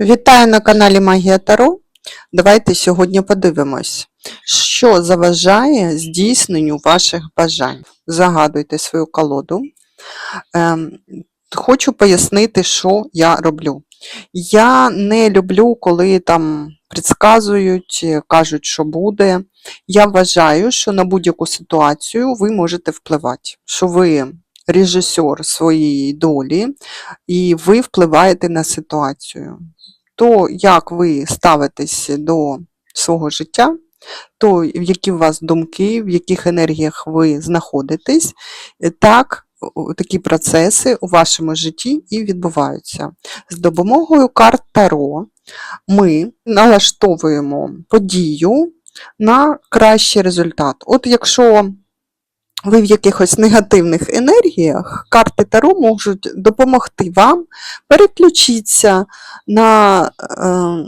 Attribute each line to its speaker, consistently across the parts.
Speaker 1: Вітаю на каналі Магія Таро. Давайте сьогодні подивимось, що заважає здійсненню ваших бажань. Загадуйте свою колоду. Ем, хочу пояснити, що я роблю. Я не люблю, коли там предсказують, кажуть, що буде. Я вважаю, що на будь-яку ситуацію ви можете впливати, що ви режисер своєї долі, і ви впливаєте на ситуацію. То, як ви ставитесь до свого життя, то в які у вас думки, в яких енергіях ви знаходитесь, е, так такі процеси у вашому житті і відбуваються. З допомогою карт Таро ми налаштовуємо подію на кращий результат. От якщо ви в якихось негативних енергіях, карти Таро можуть допомогти вам переключитися на е,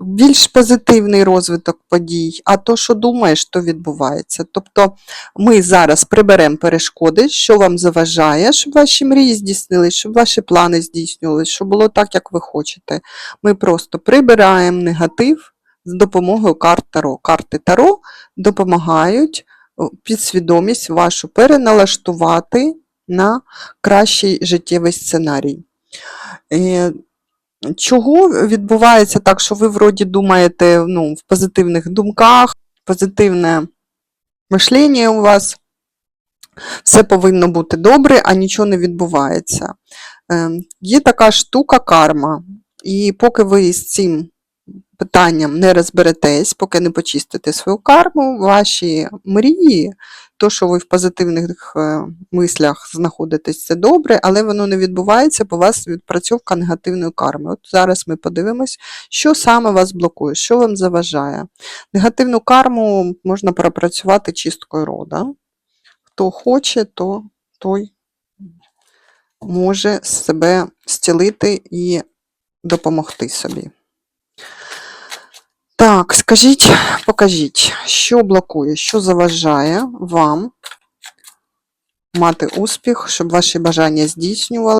Speaker 1: більш позитивний розвиток подій, а то, що думаєш, то відбувається. Тобто ми зараз приберемо перешкоди, що вам заважає, щоб ваші мрії здійснились, щоб ваші плани здійснювалися, щоб було так, як ви хочете. Ми просто прибираємо негатив з допомогою карт Таро. Карти Таро допомагають підсвідомість вашу переналаштувати на кращий життєвий сценарій. Е, Чого відбувається так, що ви вроді думаєте ну, в позитивних думках, позитивне мишлення у вас, все повинно бути добре, а нічого не відбувається. Е, Є така штука карма, і поки ви з цим питанням не розберетесь, поки не почистите свою карму, ваші мрії, то, що ви в позитивних е, мислях знаходитесь, це добре, але воно не відбувається, бо у вас відпрацьовка негативної карми. От зараз ми подивимось, що саме вас блокує, що вам заважає. Негативну карму можна пропрацювати чисткою рода. Хто хоче, то той може себе зцілити і допомогти собі. Так, скажіть, покажіть, що блокує, що заважає вам мати успіх, щоб ваші бажання здійснювали.